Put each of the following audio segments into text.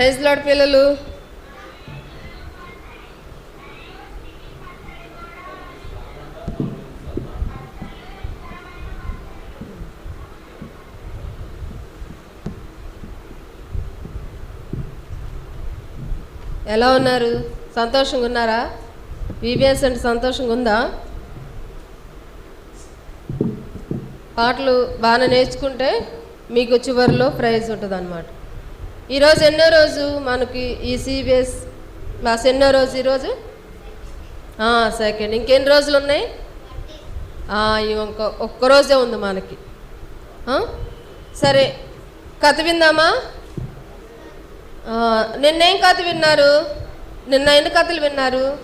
Praise lord పిల్లలు. ఎలా ఉన్నారు? సంతోషంగా ఉన్నారా? విబిఎస్ అంటే సంతోషంగా ఉందా? పాటలు బాగా నేర్చుకుంటే మీకు చివరిలో ప్రైజ్ ఉంటుంది అన్నమాట ఈరోజు ఎన్నో రోజు మనకి ఈ సిబిఎస్ క్లాస్ ఎన్నో రోజు ఈరోజు సెకండ్ ఇంకెన్ని రోజులు ఉన్నాయి? ఆ, ఇంకొక ఒక్క రోజే ఉంది మనకి. సరే. కథ విందామా? నిన్నేం కథ విన్నారు? నిన్న ఎన్ని కథలు విన్నారు?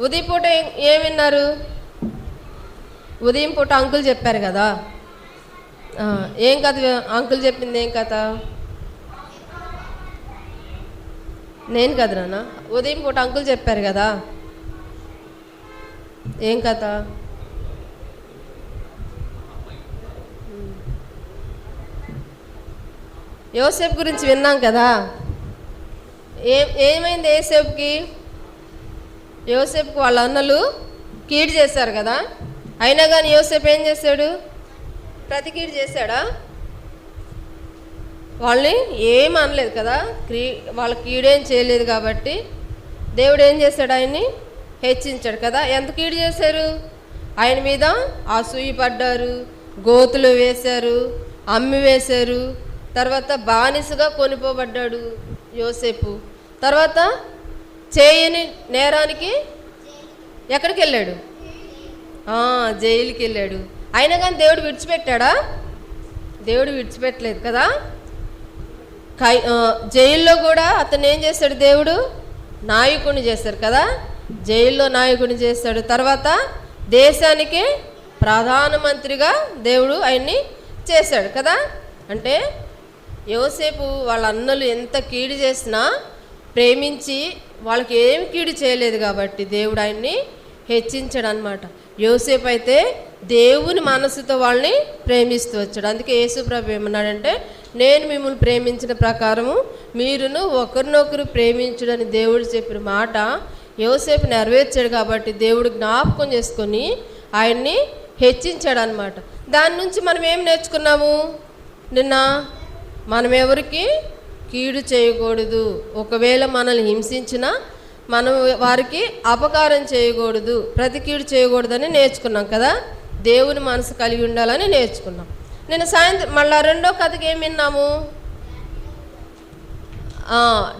ఉదయం పూట ఏం ఏం విన్నారు? ఉదయం పూట అంకుల్ చెప్పారు కదా. ఏం కథ? అంకుల్ చెప్పింది ఏం కథ? నేను కథ నాన్న ఉదయం పూట అంకుల్ చెప్పారు కదా. ఏం కథ? యోసేపు గురించి విన్నాం కదా. ఏం ఏమైంది ఏసేపుకి యోసేపుకి వాళ్ళ అన్నలు కీడు చేశారు కదా. అయినా కానీ యోసేపు ఏం చేశాడు? ప్రతి కీడు చేశాడా? వాళ్ళని ఏం అనలేదు కదా? క్రీ వాళ్ళకి కీడేం చేయలేదు కాబట్టి దేవుడు ఏం చేశాడు ఆయన్ని? హెచ్చించాడు కదా? ఎంత కీడు చేశారు? ఆయన మీద అసూయి పడ్డారు గోతులు వేశారు అమ్మి వేశారు తర్వాత బానిసగా కొనిపోబడ్డాడు యోసేపు. తర్వాత చేయని నేరానికి ఎక్కడికి వెళ్ళాడు జైలుకి వెళ్ళాడు అయినా కానీ దేవుడు విడిచిపెట్టాడా? దేవుడు విడిచిపెట్టలేదు కదా? కై జైల్లో కూడా అతను ఏం చేశాడు దేవుడు? నాయకుడిని చేశాడు కదా? జైల్లో నాయకుడిని చేశాడు తర్వాత దేశానికి ప్రధానమంత్రిగా దేవుడు ఆయన్ని చేశాడు కదా? అంటే యోసేపు వాళ్ళ అన్నలు ఎంత కీడు చేసినా ప్రేమించి వాళ్ళకి ఏమి కీడు చేయలేదు కాబట్టి దేవుడు ఆయన్ని హెచ్చించాడు అనమాట యోసేపు అయితే దేవుని మనసుతో వాళ్ళని ప్రేమిస్తూ వచ్చాడు. అందుకే యేసుప్రభు ఏమన్నాడంటే నేను మిమ్మల్ని ప్రేమించిన ప్రకారము మీరును ఒకరినొకరు ప్రేమించుడని దేవుడు చెప్పిన మాట యోసేపు నెరవేర్చాడు కాబట్టి దేవుడు జ్ఞాపకం చేసుకొని ఆయన్ని హెచ్చించాడు అనమాట దాని నుంచి మనం ఏం నేర్చుకున్నాము? నిన్న మనం ఎవరికి కీడు చేయకూడదు. ఒకవేళ మనల్ని హింసించినా మనం వారికి అపకారం చేయకూడదు ప్రతికీడు చేయకూడదని నేర్చుకున్నాం కదా? దేవుని మనసు కలిగి ఉండాలని నేర్చుకున్నాం. నేను సాయంత్రం మళ్ళా రెండో కథకి ఏం విన్నాము?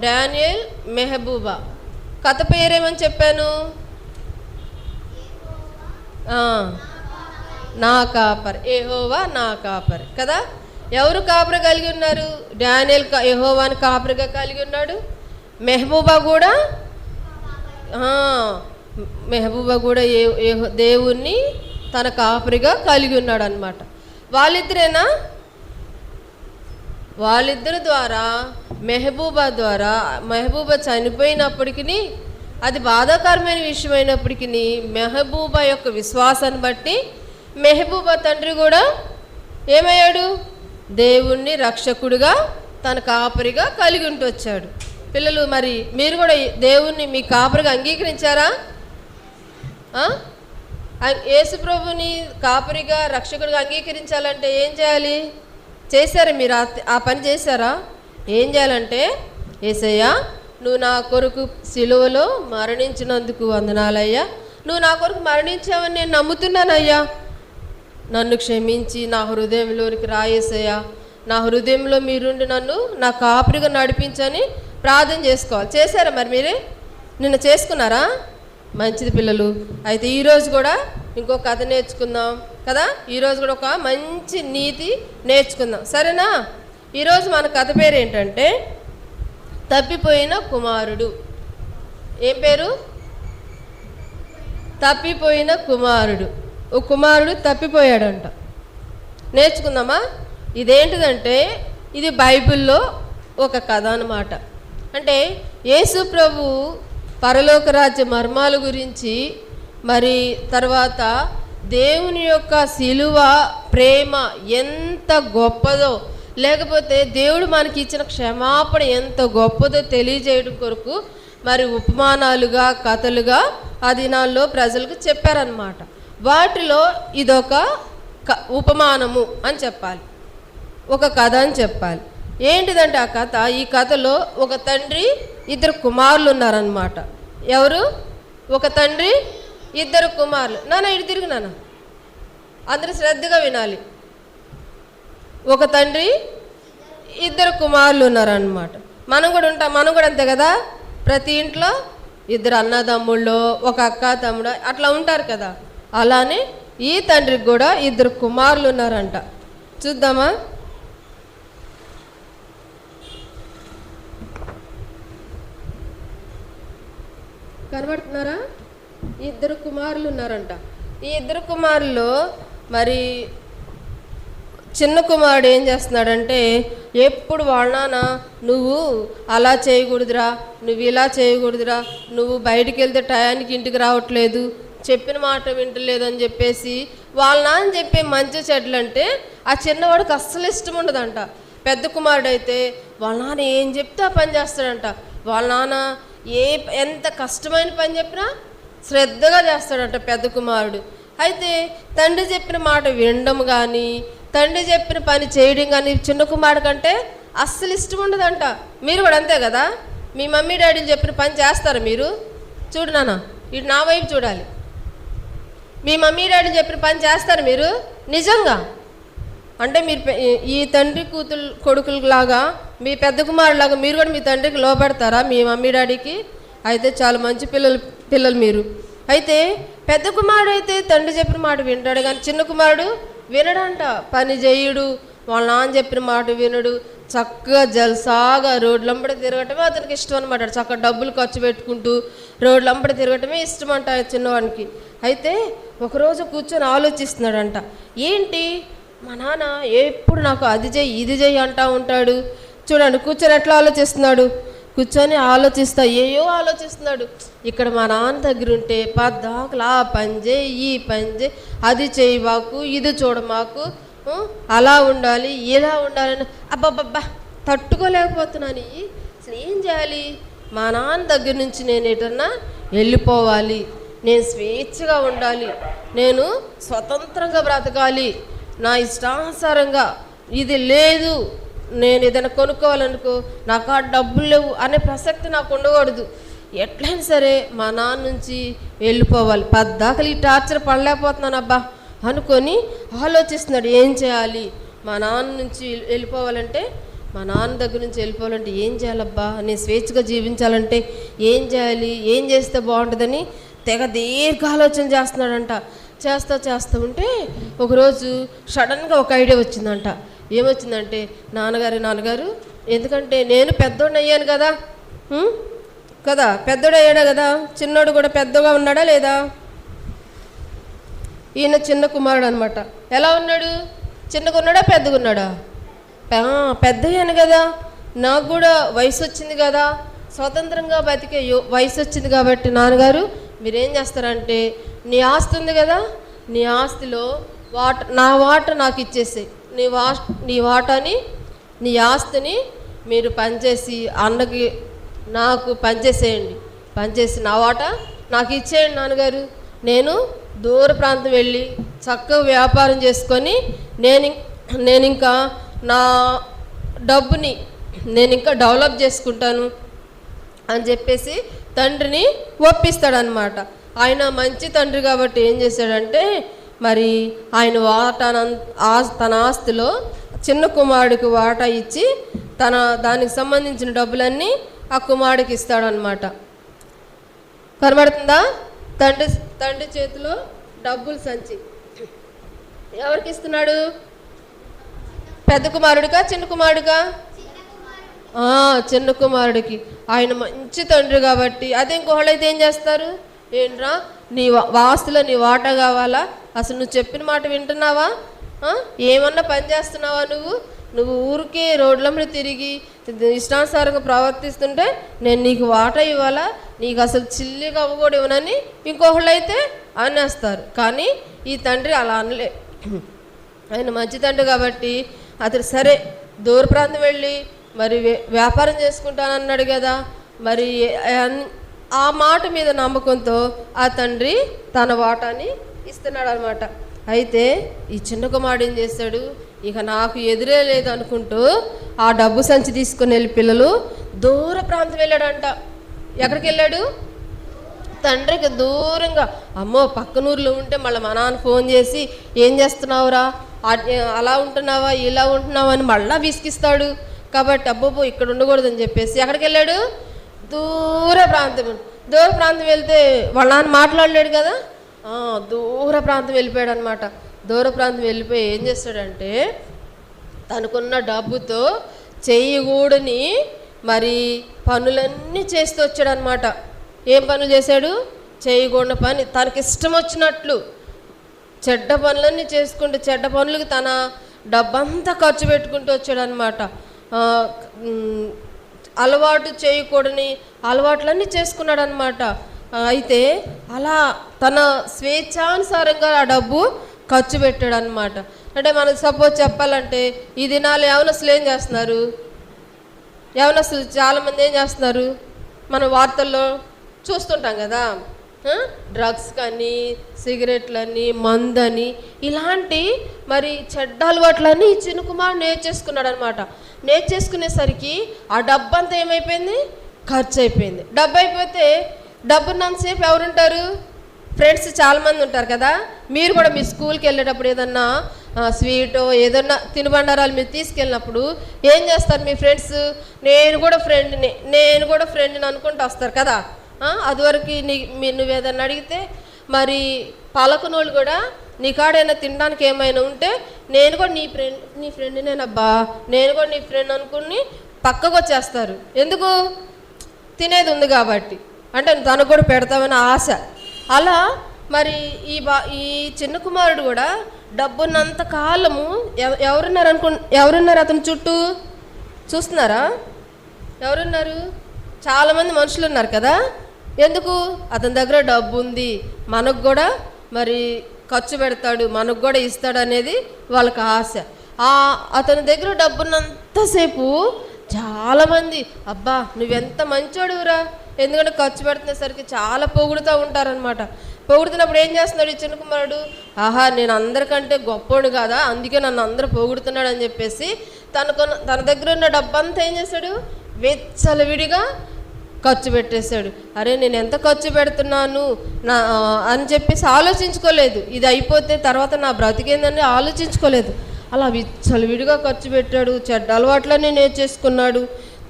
డానియల్ మెహబూబా. కథ పేరేమని చెప్పాను? నా కాపర్ ఏహోవా నా కాపర్ కదా? ఎవరు కాపర కలిగి ఉన్నారు? డానియల్ ఎహోవాని యెహోవాని కాపరిగా కలిగి ఉన్నాడు? మెహబూబా కూడా మెహబూబా కూడా ఏ దేవుణ్ణి తన కాపరిగా కలిగి ఉన్నాడు అనమాట వాళ్ళిద్దరేనా? వాళ్ళిద్దరి ద్వారా మెహబూబా ద్వారా మెహబూబా చనిపోయినప్పటికీ అది బాధాకరమైన విషయం అయినప్పటికీ మెహబూబా యొక్క విశ్వాసాన్ని బట్టి మెహబూబా తండ్రి కూడా ఏమయ్యాడు? దేవుణ్ణి రక్షకుడిగా తన కాపరిగా కలిగి ఉంటూ వచ్చాడు పిల్లలు మరి మీరు కూడా దేవుణ్ణి మీ కాపరిగా అంగీకరించారా? ఆ? యేసుప్రభుని కాపరిగా రక్షకుడిగా అంగీకరించాలంటే ఏం చేయాలి? చేశారా మీరు ఆ- ఆ పని చేశారా? ఏం చేయాలంటే ఏసయ్యా నువ్వు నా కొరకు సిలువలో మరణించినందుకు వందనాలయ్యా. నువ్వు నా కొరకు మరణించావని నేను నమ్ముతున్నానయ్యా. నన్ను క్షమించి నా హృదయంలోనికి రాయేసయ్యా నా హృదయంలో మీరుండి నన్ను నా కాపరిగా నడిపించని ప్రార్థన చేసుకోవాలి. చేశారా మరి మీరే? నిన్న చేసుకున్నారా? మంచిది పిల్లలు. అయితే ఈరోజు కూడా ఇంకో కథ నేర్చుకుందాం కదా? ఈరోజు కూడా ఒక మంచి నీతి నేర్చుకుందాం. సరేనా? ఈరోజు మన కథ పేరు ఏంటంటే తప్పిపోయిన కుమారుడు. ఏం పేరు? తప్పిపోయిన కుమారుడు. ఓ కుమారుడు తప్పిపోయాడంట. నేర్చుకుందామా? ఇదేంటిదంటే ఇది బైబిల్లో ఒక కథ అన్నమాట. అంటే యేసు ప్రభు పరలోక రాజ్య మర్మాల గురించి మరి తర్వాత దేవుని యొక్క శిలువ ప్రేమ ఎంత గొప్పదో లేకపోతే దేవుడు మనకి ఇచ్చిన క్షమాపణ ఎంత గొప్పదో తెలియజేయడం కొరకు మరి ఉపమానాలుగా కథలుగా ఆ దినాల్లో ప్రజలకు చెప్పారనమాట వాటిలో ఇదొక క- ఉపమానము అని చెప్పాలి. ఒక కథ అని చెప్పాలి. ఏంటిదంటే ఆ కథ? ఈ కథలో ఒక తండ్రి ఇద్దరు కుమారులు ఉన్నారనమాట ఎవరు? ఒక తండ్రి ఇద్దరు కుమారులు. నాన్న ఇటు తిరిగి నాన్న. అందరూ శ్రద్ధగా వినాలి. ఒక తండ్రి ఇద్దరు కుమారులు ఉన్నారనమాట మనం కూడా ఉంటాం మనం కూడా అంతే కదా? ప్రతి ఇంట్లో ఇద్దరు అన్నదమ్ముళ్ళు ఒక అక్క తమ్ముడు అట్లా ఉంటారు కదా? అలానే ఈ తండ్రికి కూడా ఇద్దరు కుమారులు ఉన్నారంట. చూద్దామా? కనబడుతున్నారా? ఇద్దరు కుమారులు ఉన్నారంట. ఈ ఇద్దరు కుమారులు మరి చిన్న కుమారుడు ఏం చేస్తున్నాడంటే ఎప్పుడు వాళ్ళ నాన్న నువ్వు అలా చేయకూడదురా నువ్వు ఇలా చేయకూడదురా నువ్వు బయటికి వెళ్తే టయానికి ఇంటికి రావట్లేదు చెప్పిన మాట వింటలేదు అని చెప్పేసి వాళ్ళ నాన్న చెప్పే మంచి చెడ్లు అంటే ఆ చిన్నవాడికి అస్సలు ఇష్టం ఉండదంట. పెద్ద కుమారుడు అయితే వాళ్ళ నాన్న ఏం చెప్తే ఆ పని చేస్తాడంట. వాళ్ళ నాన్న ఏ ఎంత కష్టమైన పని చెప్పినా శ్రద్ధగా చేస్తాడంట పెద్ద కుమారుడు. అయితే తండ్రి చెప్పిన మాట వినడం కానీ తండ్రి చెప్పిన పని చేయడం కానీ చిన్న కుమారుడు కంటే అస్సలు ఇష్టం ఉండదంట. మీరు కూడా అంతే కదా? మీ మమ్మీ డాడీలు చెప్పిన పని చేస్తారా మీరు? చూడు నాన్న ఇటు నా వైపు చూడాలి. మీ మమ్మీ డాడీ చెప్పిన పని చేస్తారు మీరు? నిజంగా? అంటే మీరు ఈ- తండ్రి కూతురు కొడుకులాగా మీ పెద్ద కుమారులాగా మీరు కూడా మీ తండ్రికి లోపడతారా మీ మమ్మీ డాడీకి? అయితే చాలా మంచి పిల్లలు పిల్లలు మీరు. అయితే పెద్ద కుమారుడు అయితే తండ్రి చెప్పిన మాట వింటాడు కానీ చిన్న కుమారుడు వినడంట. పని చేయుడు వాళ్ళ నాన్న చెప్పిన మాట వినడు. చక్కగా జల్సాగా రోడ్లంబడి తిరగటమే అతనికి ఇష్టం అనమాట చక్కగా డబ్బులు ఖర్చు పెట్టుకుంటూ రోడ్లంబడి తిరగటమే ఇష్టం అంట చిన్నవాడికి చిన్నవానికి. అయితే ఒకరోజు కూర్చొని ఆలోచిస్తున్నాడంట. ఏంటి? మా నాన్న ఎప్పుడు నాకు అది చెయ్యి ఇది చెయ్యి అంటా ఉంటాడు. చూడండి కూర్చొని ఎట్లా ఆలోచిస్తున్నాడు? కూర్చొని ఆలోచిస్తా ఏయో ఆలోచిస్తున్నాడు. ఇక్కడ మా నాన్న దగ్గర ఉంటే పద్దాకులు ఆ పంజే ఈ పంజే అది చేయి మాకు ఇది చూడ మాకు అలా ఉండాలి ఇలా ఉండాలని. అబ్బబ్బబ్బా తట్టుకోలేకపోతున్నాను. అసలు ఏం చేయాలి? మా నాన్న దగ్గర నుంచి నేను ఎటన్నా వెళ్ళిపోవాలి. నేను స్వేచ్ఛగా ఉండాలి. నేను స్వతంత్రంగా బ్రతకాలి. నా ఇష్టానుసారంగా. ఇది లేదు. నేను ఏదైనా కొనుక్కోవాలనుకో నాకు ఆ డబ్బులు లేవు అనే ప్రసక్తి నాకు ఉండకూడదు. ఎట్లయినా సరే మా నాన్న నుంచి వెళ్ళిపోవాలి. పద్దాకలు ఈ టార్చర్ పడలేకపోతున్నాను అబ్బా. అనుకొని ఆలోచిస్తున్నాడు ఏం చేయాలి? మా నాన్న నుంచి వెళ్ళిపోవాలంటే మా నాన్న దగ్గర నుంచి వెళ్ళిపోవాలంటే ఏం చేయాలబ్బా? నేను స్వేచ్ఛగా జీవించాలంటే ఏం చేయాలి? ఏం చేస్తే బాగుంటుందని తెగ దీర్ఘ ఆలోచన చేస్తున్నాడంట. చేస్తూ చేస్తూ ఉంటే ఒకరోజు సడన్గా ఒక ఐడియా వచ్చిందంట. ఏమొచ్చిందంటే నాన్నగారు నాన్నగారు ఎందుకంటే నేను పెద్దోడిని అయ్యాను కదా? కదా పెద్దోడు అయ్యాడా కదా? చిన్నోడు కూడా పెద్దగా ఉన్నాడా లేదా? ఈయన చిన్న కుమారుడు అనమాట ఎలా ఉన్నాడు? చిన్నగా ఉన్నాడా పెద్దగా ఉన్నాడా? పెద్దయ్యాను పెద్ద అయ్యాను కదా. నాకు కూడా వయసు వచ్చింది కదా. స్వతంత్రంగా బతికే వయసు వచ్చింది కాబట్టి నాన్నగారు మీరేం చేస్తారంటే నీ ఆస్తి ఉంది కదా? నీ ఆస్తిలో వాట నా వాట నాకు ఇచ్చేసేయి. నీ వా నీ వాటాని నీ ఆస్తిని మీరు పనిచేసి అన్నకి నాకు పనిచేసేయండి. పనిచేసి నా వాట నాకు ఇచ్చేయండి నాన్నగారు. నేను దూర ప్రాంతం వెళ్ళి చక్కగా వ్యాపారం చేసుకొని నేను ఇం- నేను ఇంకా నా డబ్బుని నేను ఇంకా డెవలప్ చేసుకుంటాను అని చెప్పేసి తండ్రిని ఒప్పిస్తాడనమాట ఆయన మంచి తండ్రి కాబట్టి ఏం చేశాడంటే మరి ఆయన వాటాన తన ఆస్తిలో చిన్న కుమారుడికి వాటా ఇచ్చి తన దానికి సంబంధించిన డబ్బులన్నీ ఆ కుమారుడికి ఇస్తాడనమాట కనబడుతుందా? తండ్రి తండ్రి చేతిలో డబ్బులు సంచి. ఎవరికి ఇస్తున్నాడు? పెద్ద కుమారుడిగా చిన్న కుమారుడిగా చిన్న కుమారుడికి. ఆయన మంచి తండ్రి కాబట్టి. అదే ఇంకోళ్ళైతే ఏం చేస్తారు? ఏంట్రా? నీ వాస్తులో నీ వాటా కావాలా? అసలు నువ్వు చెప్పిన మాట వింటున్నావా? ఏమన్నా పని చేస్తున్నావా నువ్వు? నువ్వు ఊరికే రోడ్ల మీద తిరిగి ఇష్టానుసారంగా ప్రవర్తిస్తుంటే నేను నీకు వాటా ఇవ్వాలా? నీకు అసలు చిల్లిగా అవ్వ కూడా ఇవ్వనని ఇంకొకళ్ళు అయితే అనేస్తారు. కానీ ఈ తండ్రి అలా అనలే. ఆయన మంచి తండ్రి కాబట్టి అతడు సరే దూర ప్రాంతం వెళ్ళి మరి వ్యాపారం చేసుకుంటానన్నాడు కదా మరి అన్- ఆ మాట మీద నమ్మకంతో ఆ తండ్రి తన వాటాని ఇస్తున్నాడు అనమాట అయితే ఈ చిన్న కుమారుడు ఏం చేశాడు ఇక నాకు ఎదురే లేదు అనుకుంటూ ఆ డబ్బు సంచి తీసుకుని వెళ్ళి పిల్లలు దూర ప్రాంతం వెళ్ళాడంట. ఎక్కడికి వెళ్ళాడు? తండ్రికి దూరంగా. అమ్మో పక్కనూరులో ఉంటే మళ్ళీ మా నాన్న ఫోన్ చేసి ఏం చేస్తున్నావురా? అలా ఉంటున్నావా? ఇలా ఉంటున్నావా? అని మళ్ళా విసిగిస్తాడు. కాబట్టి అబ్బోబో ఇక్కడ ఉండకూడదని చెప్పేసి ఎక్కడికి వెళ్ళాడు? దూర ప్రాంతం. దూర ప్రాంతం వెళ్తే వాళ్ళ నాన్న మాట్లాడలేడు కదా? దూర ప్రాంతం వెళ్ళిపోయాడు అనమాట దూర ప్రాంతం వెళ్ళిపోయి ఏం చేస్తాడంటే తనకున్న డబ్బుతో చేయకూడని మరి పనులన్నీ చేస్తూ వచ్చాడనమాట ఏం పనులు చేశాడు? చేయకూడని పని. తనకి ఇష్టం వచ్చినట్లు చెడ్డ పనులన్నీ చేసుకుంటూ చెడ్డ పనులకు తన డబ్బంతా ఖర్చు పెట్టుకుంటూ వచ్చాడనమాట అలవాటు చేయకూడని అలవాట్లన్నీ చేసుకున్నాడు అనమాట అయితే అలా తన స్వేచ్ఛానుసారంగా ఆ డబ్బు ఖర్చు పెట్టాడు అనమాట అంటే మనకు సపోజ్ చెప్పాలంటే ఈ దినాలు యవనస్తులు ఏం చేస్తున్నారు? యవనస్తులు చాలామంది ఏం చేస్తున్నారు? మన వార్తల్లో చూస్తుంటాం కదా. డ్రగ్స్ కానీ సిగరెట్లని మందని ఇలాంటి మరి చెడ్డ అలవాట్లన్నీ ఈ చిన్న కుమారుడు నేర్చేసుకున్నాడు అనమాట నేర్చేసుకునేసరికి ఆ డబ్బంతా ఏమైపోయింది? ఖర్చు అయిపోయింది డబ్బు అయిపోతే డబ్బున్నంతసేపు ఎవరుంటారు? ఫ్రెండ్స్ చాలామంది ఉంటారు కదా? మీరు కూడా మీ స్కూల్కి వెళ్ళేటప్పుడు ఏదన్నా స్వీటో ఏదన్నా తినుబండారాలు మీరు తీసుకెళ్ళినప్పుడు ఏం చేస్తారు మీ ఫ్రెండ్స్? నేను కూడా ఫ్రెండ్ని నేను కూడా ఫ్రెండ్ని అనుకుంటూ వస్తారు కదా? అదివరకు నీ నువ్వు ఏదన్నా అడిగితే మరి పలకనోళ్ళు కూడా నీ కాడైనా తినడానికి ఏమైనా ఉంటే నేను కూడా నీ ఫ్రెండ్ నీ ఫ్రెండ్నేనబ్బా నేను కూడా నీ ఫ్రెండ్ అనుకుని పక్కకు వచ్చేస్తారు ఎందుకు? తినేది ఉంది కాబట్టి. అంటే తనకు కూడా పెడతామని ఆశ. అలా మరి ఈ బా ఈ చిన్న కుమారుడు కూడా డబ్బున్నంత కాలము ఎవ- ఎవరున్నారు అనుకు ఎవరున్నారు అతని చుట్టూ? చూస్తున్నారా? ఎవరున్నారు? చాలామంది మనుషులు ఉన్నారు కదా? ఎందుకు? అతని దగ్గర డబ్బు ఉంది మనకు కూడా మరి ఖర్చు పెడతాడు మనకు కూడా ఇస్తాడు అనేది వాళ్ళకి ఆశ. ఆ అతని దగ్గర డబ్బున్నంతసేపు చాలామంది అబ్బా నువ్వెంత మంచోడురా ఎందుకంటే ఖర్చు పెడుతున్నసరికి చాలా పొగుడుతూ ఉంటారనమాట పొగుడుతున్నప్పుడు ఏం చేస్తున్నాడు ఈ చిన్న కుమారుడు? ఆహా నేను అందరికంటే గొప్పోడు కదా? అందుకే నన్ను అందరూ పొగుడుతున్నాడు అని చెప్పేసి తనకు తన దగ్గర ఉన్న డబ్బంతా ఏం చేశాడు వెచ్చలవిడిగా ఖర్చు పెట్టేశాడు. అరే నేను ఎంత ఖర్చు పెడుతున్నాను? నా అని చెప్పేసి ఆలోచించుకోలేదు. ఇది అయిపోతే తర్వాత నా బ్రతికేందని ఆలోచించుకోలేదు. అలా విచ్చలవిడిగా ఖర్చు పెట్టాడు. చెడ్డ అలవాట్లన్నీ నేర్చేసుకున్నాడు.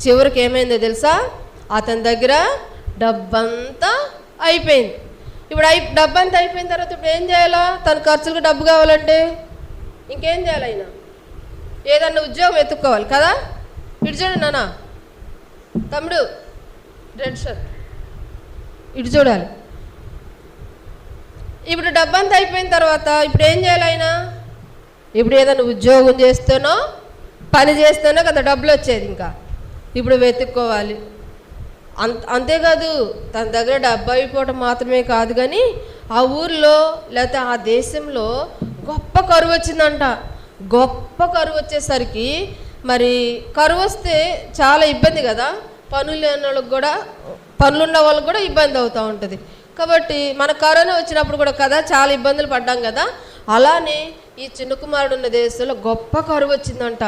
చివరికి ఏమైందో తెలుసా? అతని దగ్గర డబ్బంతా అయిపోయింది. ఇప్పుడు అయి డబ్బంతా అయిపోయిన తర్వాత ఇప్పుడు ఏం చేయాలా? తన ఖర్చులకు డబ్బు కావాలంటే? ఇంకేం చేయాలి ఆయన ఏదన్నా ఉద్యోగం వెతుక్కోవాలి కదా? ఇటు చూడండి నాన్న. తమ్ముడు షర్ట్ ఇటు చూడాలి. ఇప్పుడు డబ్బంతా అయిపోయిన తర్వాత ఇప్పుడు ఏం చేయాలి ఆయన? ఇప్పుడు ఏదైనా ఉద్యోగం చేస్తేనో పని చేస్తేనో కదా డబ్బులు వచ్చేది ఇంకా. ఇప్పుడు వెతుక్కోవాలి. అంత అంతేకాదు తన దగ్గర డబ్బు అయిపోవటం మాత్రమే కాదు కానీ ఆ ఊర్లో లేకపోతే ఆ దేశంలో గొప్ప కరువు వచ్చిందంట. గొప్ప కరువు వచ్చేసరికి మరి కరువు వస్తే చాలా ఇబ్బంది కదా. పనులు లేని వాళ్ళకి కూడా పనులున్న వాళ్ళకి కూడా ఇబ్బంది అవుతూ ఉంటుంది. కాబట్టి మన కరోనా వచ్చినప్పుడు కూడా కదా చాలా ఇబ్బందులు పడ్డాం కదా. అలానే ఈ చిన్న కుమారుడు ఉన్న దేశంలో గొప్ప కరువు వచ్చిందంట.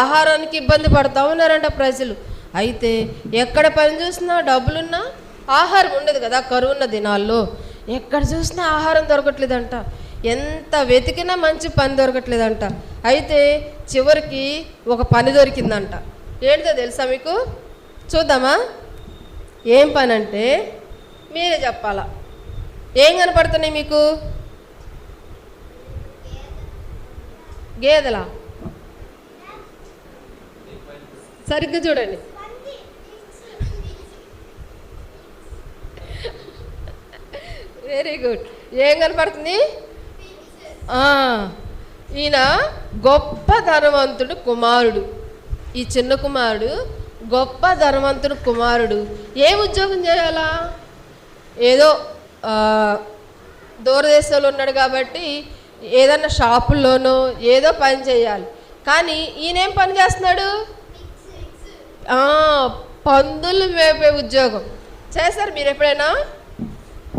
ఆహారానికి ఇబ్బంది పడతా ఉన్నారంట ప్రజలు. అయితే ఎక్కడ పని చూసినా డబ్బులున్నా ఆహారం ఉండదు కదా కరువు ఉన్న దినాల్లో. ఎక్కడ చూసినా ఆహారం దొరకట్లేదంట. ఎంత వెతికినా మంచి పని దొరకట్లేదంట. అయితే చివరికి ఒక పని దొరికిందంట. ఏంటో తెలుసా మీకు? చూద్దామా? ఏం పని అంటే మీరే చెప్పాలా. ఏం కనపడుతున్నాయి మీకు? గేదెలా? సరిగ్గా చూడండి. వెరీ గుడ్ ఏం కనపడుతుంది? ఈయన గొప్ప ధనవంతుడు కుమారుడు. ఈ చిన్న కుమారుడు గొప్ప ధనవంతుడు కుమారుడు. ఏం ఉద్యోగం చేయాలా? ఏదో దూరదేశంలో ఉన్నాడు కాబట్టి ఏదన్నా షాపుల్లోనో ఏదో పని చేయాలి. కానీ ఈయనేం పని చేస్తున్నాడు? పందులు మేపే ఉద్యోగం. చేశారు మీరు ఎప్పుడైనా?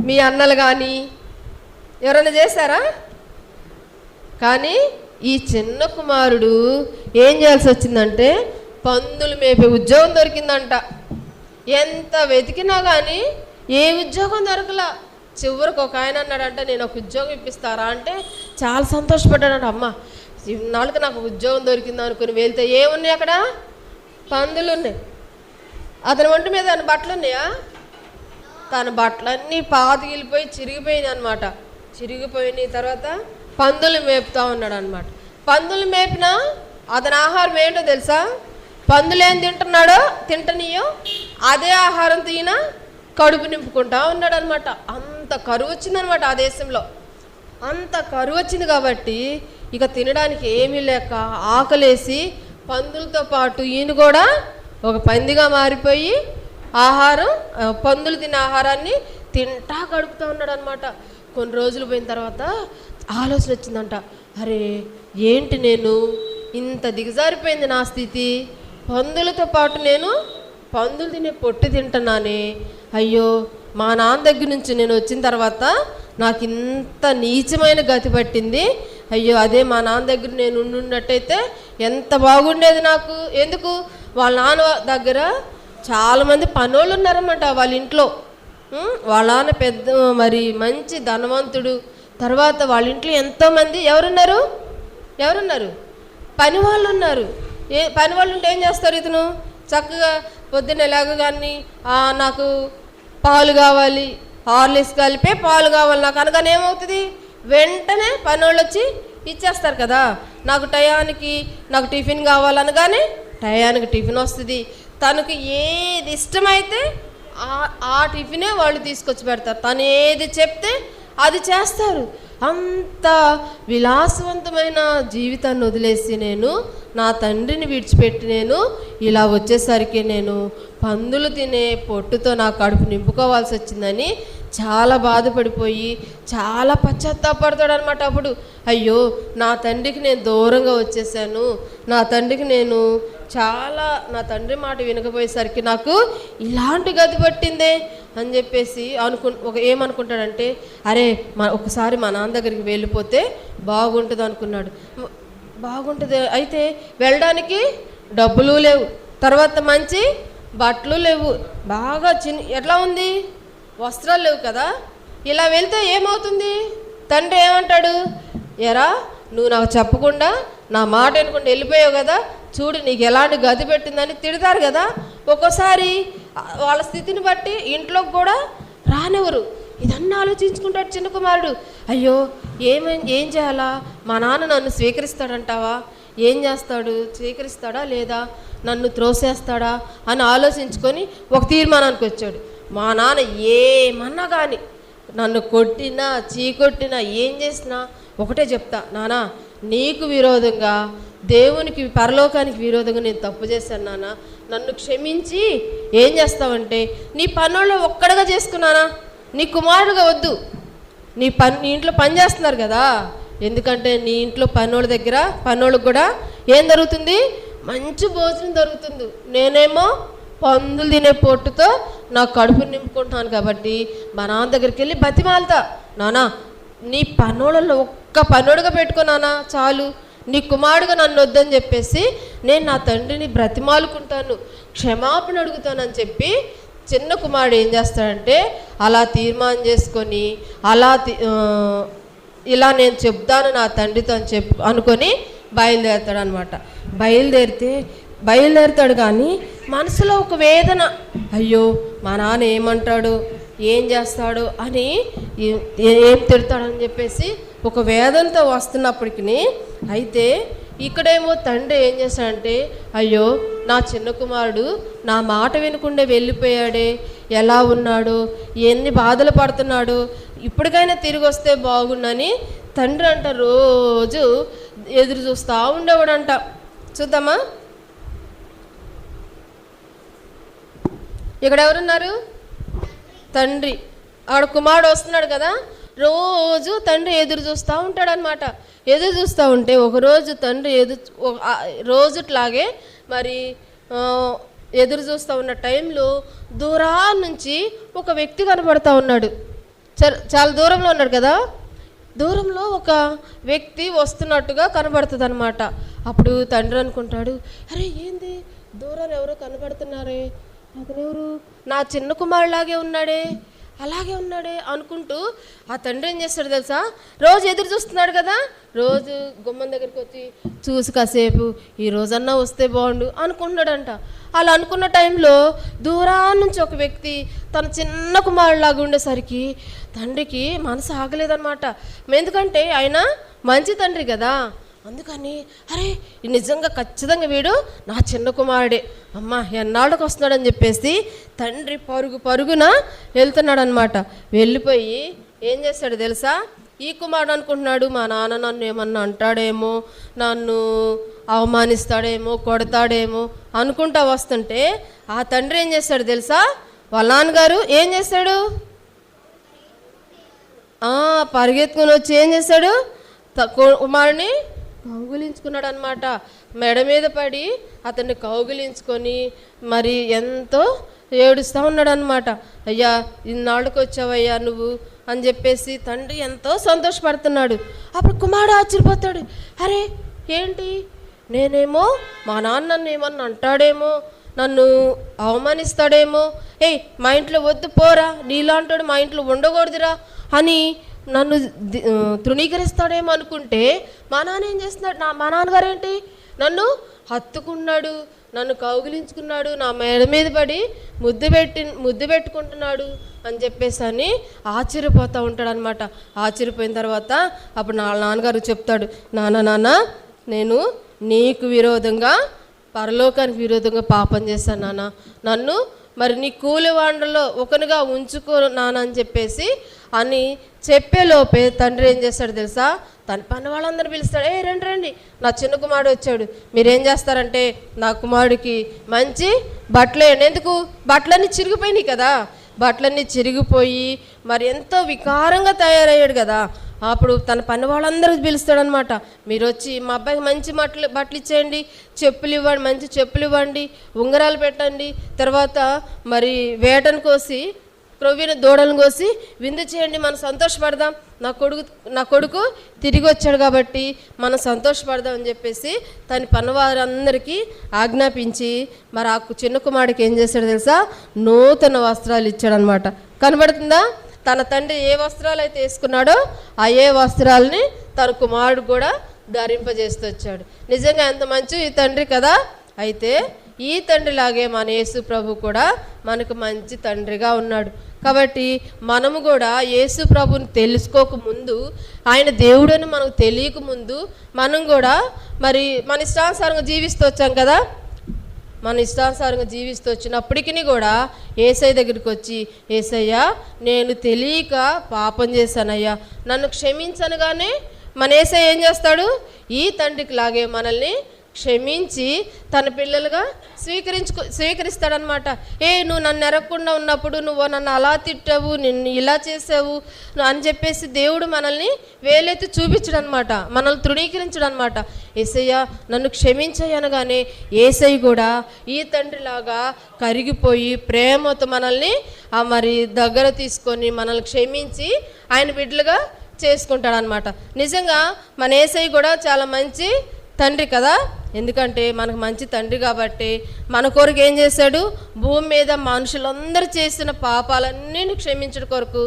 మీ అన్నలు కానీ ఎవరైనా చేశారా? కానీ ఈ చిన్న కుమారుడు ఏం చేయాల్సి వచ్చిందంటే పందులు మేపే ఉద్యోగం దొరికిందంట. ఎంత వెతికినా కానీ ఏ ఉద్యోగం దొరకలా. చివరికి ఒక ఆయన అన్నాడంట నేను ఒక ఉద్యోగం ఇప్పిస్తారా? అంటే చాలా సంతోషపడ్డాడంట అమ్మ నాలుగు నాకు ఉద్యోగం దొరికింది అనుకుని వెళ్తే ఏమున్నాయి అక్కడ? పందులు ఉన్నాయి అతని ఒంటి మీద తన బట్టలు ఉన్నాయా తన బట్టలన్నీ పాతిగిలిపోయి చిరిగిపోయింది అనమాట చిరిగిపోయిన తర్వాత పందులు మేపుతా ఉన్నాడు అనమాట పందులు మేపినా అతని ఆహారం ఏంటో తెలుసా? పందులేం తింటున్నాడో తింటనీయో అదే ఆహారం తీన కడుపు నింపుకుంటా ఉన్నాడు అనమాట అంత కరువు వచ్చిందనమాట ఆ దేశంలో. అంత కరువు వచ్చింది కాబట్టి ఇక తినడానికి ఏమీ లేక ఆకలేసి పందులతో పాటు ఈయన కూడా ఒక పందిగా మారిపోయి ఆహారం పందులు తినే ఆహారాన్ని తింటా గడుపుతూ ఉన్నాడు అనమాట కొన్ని రోజులు పోయిన తర్వాత ఆలోచన వచ్చిందంట. అరే ఏంటి నేను ఇంత దిగజారిపోయింది నా స్థితి? పందులతో పాటు నేను పందులు తినే పొట్టు తింటున్నానే. అయ్యో మా నాన్న దగ్గర నుంచి నేను వచ్చిన తర్వాత నాకు ఇంత నీచమైన గతి పట్టింది. అయ్యో అదే మా నాన్న దగ్గర నేను ఉండున్నట్టయితే ఎంత బాగుండేది నాకు. ఎందుకు? వాళ్ళ నాన్న దగ్గర చాలామంది పనోళ్ళు ఉన్నారన్నమాట వాళ్ళ ఇంట్లో. వాళ్ళ నాన్న పెద్ద మరి మంచి ధనవంతుడు. తర్వాత వాళ్ళ ఇంట్లో ఎంతోమంది ఎవరున్నారు? ఎవరున్నారు? పని వాళ్ళు ఉన్నారు. ఏ పని వాళ్ళు ఉంటే ఏం చేస్తారు ఇతను? చక్కగా పొద్దున్న ఎలాగగాని నాకు పాలు కావాలి హార్లిక్స్ కలిపే పాలు కావాలి నాకు అనగానే ఏమవుతుంది? వెంటనే పని వాళ్ళు వచ్చి ఇచ్చేస్తారు కదా. నాకు టయానికి నాకు టిఫిన్ కావాలనగానే టయానికి టిఫిన్ వస్తుంది. తనకు ఏది ఇష్టమైతే ఆ- ఆ టిఫినే వాళ్ళు తీసుకొచ్చి పెడతారు. తను ఏది చెప్తే అది చేస్తారు. అంత విలాసవంతమైన జీవితాన్ని వదిలేసి నేను నా తండ్రిని విడిచిపెట్టి నేను ఇలా వచ్చేసరికి నేను పందులు తినే పొట్టుతో నా కడుపు నింపుకోవాల్సి వచ్చిందని చాలా బాధపడిపోయి చాలా పశ్చాత్తాపడతాడు అనమాట అప్పుడు అయ్యో నా తండ్రికి నేను దూరంగా వచ్చేసాను. నా తండ్రికి నేను చాలా నా తండ్రి మాట వినకపోయేసరికి నాకు ఇలాంటి గది పట్టిందే అని చెప్పేసి అనుకు ఒక ఏమనుకుంటాడంటే అరే మా ఒకసారి మా నాన్న దగ్గరికి వెళ్ళిపోతే బాగుంటుంది అనుకున్నాడు. బాగుంటుంది. అయితే వెళ్ళడానికి డబ్బులు లేవు. తర్వాత మంచి బట్టలు లేవు. బాగా చిన్న ఎట్లా ఉంది? వస్త్రాలు లేవు కదా? ఇలా వెళ్తే ఏమవుతుంది? తండ్రి ఏమంటాడు? ఎరా నువ్వు నాకు చెప్పకుండా నా మాట అనుకుంటే వెళ్ళిపోయావు కదా? చూడు నీకు ఎలాంటి గది పెట్టిందని తిడతారు కదా? ఒక్కోసారి వాళ్ళ స్థితిని బట్టి ఇంట్లోకి కూడా రానివ్వరు. ఇదన్నీ ఆలోచించుకుంటాడు చిన్న కుమారుడు. అయ్యో ఏమే ఏం చేయాలా? మా నాన్న నన్ను స్వీకరిస్తాడంటావా? ఏం చేస్తాడు? స్వీకరిస్తాడా లేదా? నన్ను త్రోసేస్తాడా? అని ఆలోచించుకొని ఒక తీర్మానానికి వచ్చాడు. మా నాన్న ఏమన్నా కానీ నన్ను కొట్టినా చీకొట్టినా ఏం చేసినా ఒకటే చెప్తా నానా నీకు విరోధంగా దేవునికి పరలోకానికి విరోధంగా నేను తప్పు చేశాను నాన్న నన్ను క్షమించి ఏం చేస్తావంటే నీ పనుల్లో ఒక్కడగా చేసుకున్నానా నీ కుమారుడుగా వద్దు. నీ పని నీ ఇంట్లో పని చేస్తున్నారు కదా. ఎందుకంటే నీ ఇంట్లో పనోళ్ళ దగ్గర పనోళ్ళకి కూడా ఏం జరుగుతుంది? మంచి భోజనం దొరుకుతుంది. నేనేమో పందులు తినే పొట్టుతో నా కడుపు నింపుకుంటున్నాను కాబట్టి మా నాన్న దగ్గరికి వెళ్ళి బతిమాలతా. నానా నీ పనోళ్ళలో ఒక్క పనోడుగా పెట్టుకున్నానా చాలు. నీ కుమారుడుగా నన్ను వద్దని చెప్పేసి నేను నా తండ్రిని బ్రతిమాలుకుంటాను. క్షమాపణ అడుగుతానని చెప్పి చిన్న కుమారుడు ఏం చేస్తాడంటే అలా తీర్మానం చేసుకొని అలా తి- ఇలా నేను చెప్తాను నా తండ్రితో అని చెప్పు అనుకొని బయలుదేరుతాడు అనమాట బయలుదేరితే బయలుదేరుతాడు కానీ మనసులో ఒక వేదన. అయ్యో మా నాన్న ఏమంటాడు? ఏం చేస్తాడు? అని ఏం తిడతాడని చెప్పేసి ఒక వేదనతో వస్తున్నప్పటికీ అయితే ఇక్కడేమో తండ్రి ఏం చేశాడంటే అయ్యో నా చిన్న కుమారుడు నా మాట వినకుండా వెళ్ళిపోయాడే. ఎలా ఉన్నాడు? ఎన్ని బాధలు పడుతున్నాడు? ఇప్పటికైనా తిరిగి వస్తే బాగుండని తండ్రి అంట రోజు ఎదురు చూస్తూ ఉండేవాడంట. చూద్దామా? ఇక్కడ ఎవరున్నారు? తండ్రి. ఆడ కుమారుడు వస్తున్నాడు కదా రోజు తండ్రి ఎదురు చూస్తూ ఉంటాడనమాట ఎదురు చూస్తూ ఉంటే ఒకరోజు తండ్రి ఎదురు ఒక- రోజుట్లాగే మరి ఎదురు చూస్తూ ఉన్న టైంలో దూరా నుంచి ఒక వ్యక్తి కనబడుతూ ఉన్నాడు. చ- చాలా దూరంలో ఉన్నాడు కదా. దూరంలో ఒక వ్యక్తి వస్తున్నట్టుగా కనబడుతుంది అనమాట అప్పుడు తండ్రి అనుకుంటాడు అరే ఏంది? దూరం ఎవరో కనబడుతున్నారే అతనెవరు? నా చిన్న కుమారులాగే ఉన్నాడే అలాగే ఉన్నాడే అనుకుంటూ ఆ తండ్రి ఏం చేస్తాడు తెలుసా? రోజు ఎదురు చూస్తున్నాడు కదా? రోజు గుమ్మం దగ్గరికి వచ్చి చూసి కాసేపు ఈ రోజన్నా వస్తే బాగుండు అనుకుంటున్నాడంట. అలా అనుకున్న టైంలో దూరా నుంచి ఒక వ్యక్తి తన చిన్న కుమారులాగా ఉండేసరికి తండ్రికి మనసు ఆగలేదన్నమాట. ఎందుకంటే ఆయన మంచి తండ్రి కదా. అందుకని అరే నిజంగా ఖచ్చితంగా వీడు నా చిన్న కుమారుడే. అమ్మ ఎన్నాళ్ళకి వస్తున్నాడని చెప్పేసి తండ్రి పరుగు పరుగున వెళ్తున్నాడనమాట వెళ్ళిపోయి ఏం చేస్తాడు తెలుసా? ఈ కుమారుడు అనుకుంటున్నాడు మా నాన్న నన్ను ఏమన్నా అంటాడేమో నన్ను అవమానిస్తాడేమో కొడతాడేమో అనుకుంటా వస్తుంటే ఆ తండ్రి ఏం చేస్తాడు తెలుసా? వాళ్ళ నాన్నగారు ఏం చేస్తాడు? పరిగెత్తుకుని వచ్చి ఏం చేశాడు కుమారుని కౌగులించుకున్నాడు అనమాట మెడ మీద పడి అతన్ని కౌగిలించుకొని మరి ఎంతో ఏడుస్తూ ఉన్నాడు అనమాట అయ్యా ఇన్నాళ్ళకి వచ్చావయ్యా నువ్వు అని చెప్పేసి తండ్రి ఎంతో సంతోషపడుతున్నాడు. అప్పుడు కుమారుడు ఆశ్చర్యపోతాడు. అరే ఏంటి? నేనేమో మా నాన్న నన్ను ఏమన్నా అంటాడేమో? నన్ను అవమానిస్తాడేమో? ఏయ్ మా ఇంట్లో వద్దు పోరా. నీలాంటాడు మా ఇంట్లో ఉండకూడదురా అని నన్ను తృణీకరిస్తాడేమో అనుకుంటే మా నాన్న ఏం చేస్తున్నాడు? నా మా నాన్నగారు ఏంటి నన్ను హత్తుకున్నాడు నన్ను కౌగిలించుకున్నాడు నా మేడ మీద పడి ముద్దు పెట్టి ముద్దు పెట్టుకుంటున్నాడు అని చెప్పేసి అని ఆశ్చర్యపోతూ ఉంటాడనమాట ఆశ్చర్యపోయిన తర్వాత అప్పుడు నా నాన్నగారు చెప్తాడు నాన్న నాన్న నేను నీకు విరోధంగా పరలోకానికి విరోధంగా పాపం చేశాను నాన్న. నన్ను మరి నీ కూలి వాండలో ఒకనుగా ఉంచుకో నాన్న అని చెప్పేసి అని చెప్పేలోపే తండ్రి ఏం చేస్తాడు తెలుసా? తన పని వాళ్ళందరూ పిలుస్తాడు. ఏ రండి రండి. నా చిన్న కుమారుడు వచ్చాడు. మీరేం చేస్తారంటే నా కుమారుడికి మంచి బట్టలు ఎందుకు? బట్టలన్నీ చిరిగిపోయినాయి కదా. బట్టలన్నీ చిరిగిపోయి మరి ఎంతో వికారంగా తయారయ్యాడు కదా. అప్పుడు తన పని వాళ్ళందరూ పిలుస్తాడనమాట. మీరు వచ్చి మా అబ్బాయికి మంచి బట్టలు బట్టలు ఇచ్చేయండి. చెప్పులు ఇవ్వండి మంచి చెప్పులు ఇవ్వండి. ఉంగరాలు పెట్టండి. తర్వాత మరి వేటను కోసి క్రొవ్విన దూడలను కోసి విందు చేయండి మనం సంతోషపడదాం. నా కొడుకు నా కొడుకు తిరిగి వచ్చాడు కాబట్టి మనం సంతోషపడదాం అని చెప్పేసి తన పనివారందరికీ ఆజ్ఞాపించి మరి ఆ చిన్న కుమారుడికి ఏం చేశాడు తెలుసా? నూతన వస్త్రాలు ఇచ్చాడనమాట కనబడుతుందా? తన తండ్రి ఏ వస్త్రాలు అయితే వేసుకున్నాడో ఆ ఏ వస్త్రాలని తన కుమారుడు కూడా ధరింపజేస్తూ వచ్చాడు. నిజంగా ఎంత మంచి ఈ తండ్రి కదా. అయితే ఈ తండ్రిలాగే మన యేసు ప్రభు కూడా మనకు మంచి తండ్రిగా ఉన్నాడు. కాబట్టి మనము కూడా యేసు ప్రభుని తెలుసుకోక ముందు ఆయన దేవుడని మనకు తెలియక ముందు మనం కూడా మరి మన ఇష్టానుసారంగా జీవిస్తూ వచ్చాం కదా? మన ఇష్టానుసారంగా జీవిస్తూ వచ్చినప్పటికీ కూడా ఏసై దగ్గరికి వచ్చి ఏసయ్యా నేను తెలియక పాపం చేశానయ్యా. నన్ను క్షమించనగానే మన ఏసై ఏం చేస్తాడు? ఈ తండ్రికి లాగే మనల్ని క్షమించి తన పిల్లలుగా స్వీకరించుకో స్వీకరిస్తాడనమాట ఏ నువ్వు నన్ను ఎరగకుండా ఉన్నప్పుడు నువ్వు నన్ను అలా తిట్టావు నిన్ను ఇలా చేసావు అని చెప్పేసి దేవుడు మనల్ని వేలెత్తి చూపించడం అనమాట మనల్ని తృణీకరించడు అనమాట ఏసయ్య నన్ను క్షమించయనగానే ఏసై కూడా ఈ తండ్రిలాగా కరిగిపోయి ప్రేమతో మనల్ని ఆ మరి దగ్గర తీసుకొని మనల్ని క్షమించి ఆయన బిడ్డలుగా చేసుకుంటాడనమాట నిజంగా మన ఏసై కూడా చాలా మంచి తండ్రి కదా. ఎందుకంటే మనకు మంచి తండ్రి కాబట్టి మన కొరకు ఏం చేశాడు? భూమి మీద మనుషులందరూ చేసిన పాపాలన్నీ క్షమించడం కొరకు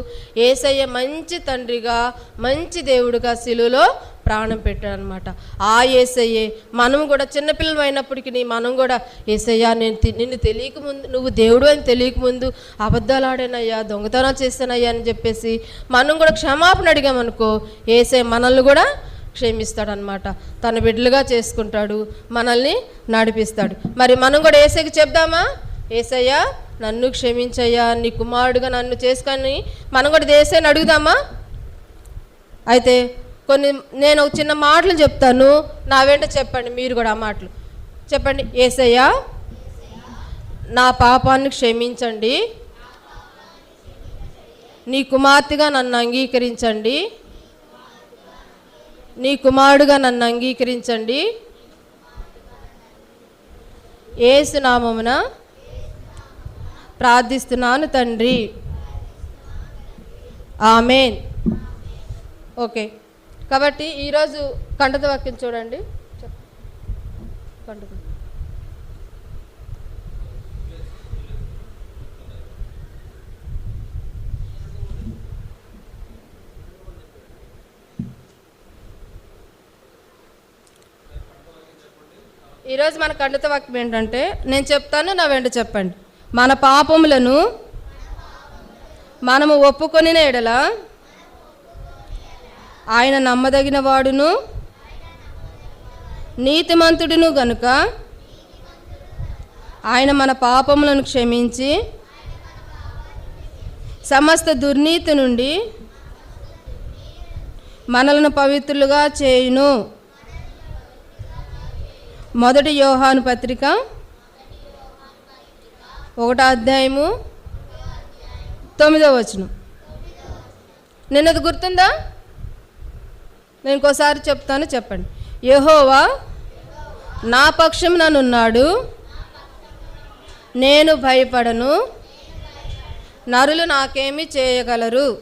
ఏసయ్య మంచి తండ్రిగా మంచి దేవుడిగా శిలువలో ప్రాణం పెట్టాడనమాట. ఆ ఏసయ్యే మనం కూడా చిన్నపిల్లలు అయినప్పటికీ మనం కూడా ఏసయ్యా నేను నిన్ను తెలియక ముందు నువ్వు దేవుడు అని తెలియక ముందు అబద్ధాలు ఆడానయ్యా దొంగతనాలు చేశానయ్యా అని చెప్పేసి మనం కూడా క్షమాపణ అడిగామనుకో ఏసై మనల్ని కూడా క్షమిస్తాడనమాట తన బిడ్డలుగా చేసుకుంటాడు మనల్ని నడిపిస్తాడు. మరి మనం కూడా ఏసైకి చెప్దామా? ఏసయ్యా నన్ను క్షమించయ్యా నీ కుమారుడుగా నన్ను చేసుకొని మనం కూడా దేశాన్ని అడుగుదామా? అయితే కొన్ని నేను ఒక చిన్న మాటలు చెప్తాను. నా వెంట చెప్పండి మీరు కూడా ఆ మాటలు. చెప్పండి ఏసయ్యా నా పాపాన్ని క్షమించండి. నీ కుమార్తెగా నన్ను అంగీకరించండి. నీ కుమారుడుగా నన్ను అంగీకరించండి. ఏసునామమున ప్రార్థిస్తున్నాను తండ్రి. ఆమెన్. ఓకే. కాబట్టి ఈరోజు కంటత వాక్యం చూడండి కంటత ఈరోజు మన ఖండిత వాక్యం ఏంటంటే నేను చెప్తాను నా వెంట చెప్పండి. మన పాపములను మనము ఒప్పుకొని ఎడల ఆయన నమ్మదగిన వాడును నీతిమంతుడును గనుక ఆయన మన పాపములను క్షమించి సమస్త దుర్నీతి నుండి మనలను పవిత్రులుగా చేయును. మొదటి యోహాను పత్రిక ఒకటో అధ్యాయము తొమ్మిదో వచనం. నిన్నది గుర్తుందా? నేను ఇంకోసారి చెప్తాను చెప్పండి. యహోవా నా పక్షం నన్నున్నాడు నేను భయపడను నరులు నాకేమి చేయగలరు.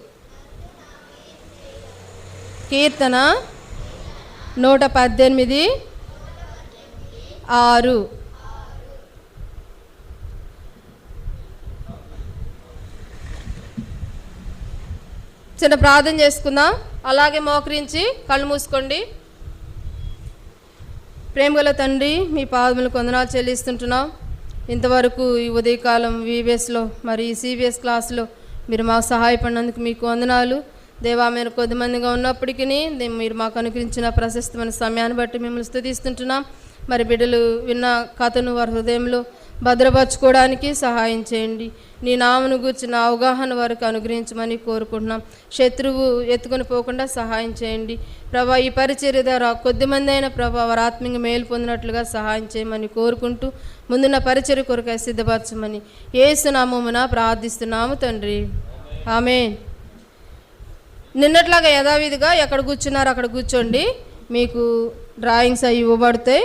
కీర్తన నూట పద్దెనిమిది ఆరు. చిన్న ప్రార్థన చేసుకుందాం. అలాగే మోకరించి కళ్ళు మూసుకోండి. ప్రేమగల తండ్రి మీ పాదములు కొందనాలు చెల్లిస్తుంటున్నాం. ఇంతవరకు ఈ ఉదయకాలం వీవీఎస్లో మరి ఈ సిబిఎస్ క్లాసులో మీరు మాకు సహాయపడినందుకు మీకు వందనాలు. దేవా మీరు కొద్దిమందిగా ఉన్నప్పటికీ మీరు మాకు అనుకరించిన ప్రశస్తమైన సమయాన్ని బట్టి మిమ్మల్ని స్థుతిస్తుంటున్నాం. మరి బిడ్డలు విన్న కథను వారి హృదయంలో భద్రపరచుకోవడానికి సహాయం చేయండి. నీ నామను నా అవగాహన వరకు అనుగ్రహించమని కోరుకుంటున్నాం. శత్రువు ఎత్తుకొని పోకుండా సహాయం చేయండి. ప్రభా ఈ పరిచర్య ద్వారా కొద్దిమంది అయిన ప్రభా వారు ఆత్మీయ మేలు పొందినట్లుగా సహాయం చేయమని కోరుకుంటూ ముందున్న పరిచర్య కొరకై సిద్ధపరచమని ఏసునామమున ప్రార్థిస్తున్నాము తండ్రి. ఆమె నిన్నట్లాగా యథావిధిగా ఎక్కడ కూర్చున్నారో అక్కడ కూర్చోండి. మీకు డ్రాయింగ్స్ అవి ఇవ్వబడతాయి.